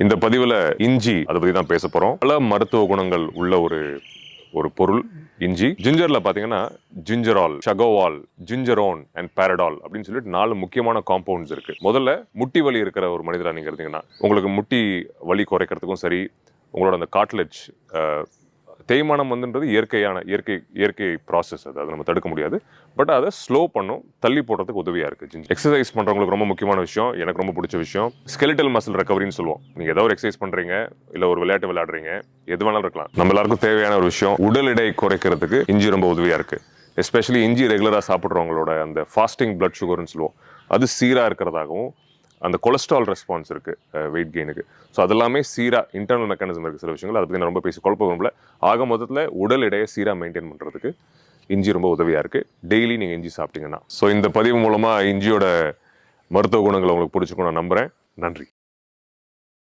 இந்த பதிவில் இஞ்சி அதை பற்றி தான் பேச போகிறோம் பல மருத்துவ குணங்கள் உள்ள ஒரு ஒரு பொருள் இஞ்சி. ஜிஞ்சரில் பார்த்தீங்கன்னா ஜிஞ்சரால் ஷகோவால் ஜிஞ்சரோன் அண்ட் பேரடால் அப்படின்னு சொல்லிட்டு நாலு முக்கியமான காம்பவுண்ட்ஸ் இருக்குது முதல்ல முட்டி வலி இருக்கிற ஒரு மனிதராக நீங்கள் இருந்தீங்கன்னா உங்களுக்கு முட்டி வலி குறைக்கிறதுக்கும் சரி உங்களோட அந்த காட்லெஜ் தேய்மானம் வந்துன்றது இயற்கையான இயற்கை இயற்கை ப்ராசஸ் அது. அதை நம்ம தடுக்க முடியாது. பட் அதை ஸ்லோ பண்ணும் தள்ளி போடுறதுக்கு உதவியாக இருக்குது ஜிஞ்சர் எக்ஸசைஸ் பண்ணுறவங்களுக்கு ரொம்ப முக்கியமான விஷயம் எனக்கு ரொம்ப பிடிச்ச விஷயம் ஸ்கெலிட்டல் மசில் ரெக்கவரின்னு சொல்லுவோம். நீங்கள் ஏதோ ஒரு எக்ஸசைஸ் பண்ணுறீங்க இல்லை ஒரு விளையாட்டு விளையாடுறீங்க எது வேணாலும் இருக்கலாம். நம்ம எல்லாருக்கும் தேவையான ஒரு விஷயம் உடல் எடை குறைக்கிறதுக்கு இஞ்சி ரொம்ப உதவியாக இருக்குது எஸ்பெஷலி இஞ்சி ரெகுலராக சாப்பிட்றவங்களோட அந்த ஃபாஸ்டிங் பிளட் சுகர்னு சொல்லுவோம். அது சீராக இருக்கிறதாகவும் அந்த கொலஸ்ட்ரால் ரெஸ்பான்ஸ் இருக்குது வெயிட் கெயினுக்கு ஸோ அதெல்லாமே சீரா இன்டர்னல் மெக்கானிசம் இருக்குது சில விஷயங்கள். அதை பற்றி நான் ரொம்ப பேசி குழப்ப விரும்பல. ஆக மொத்தத்தில் உடல் எடையை சீராக மெயின்டைன் பண்ணுறதுக்கு இஞ்சி ரொம்ப உதவியாக இருக்குது டெய்லி நீங்கள் இஞ்சி சாப்பிட்டீங்கன்னா. ஸோ இந்த பதிவு மூலமாக இஞ்சியோட மருத்துவ குணங்களை உங்களுக்கு பிடிச்சிக்கணும் நான் நம்புகிறேன் நன்றி.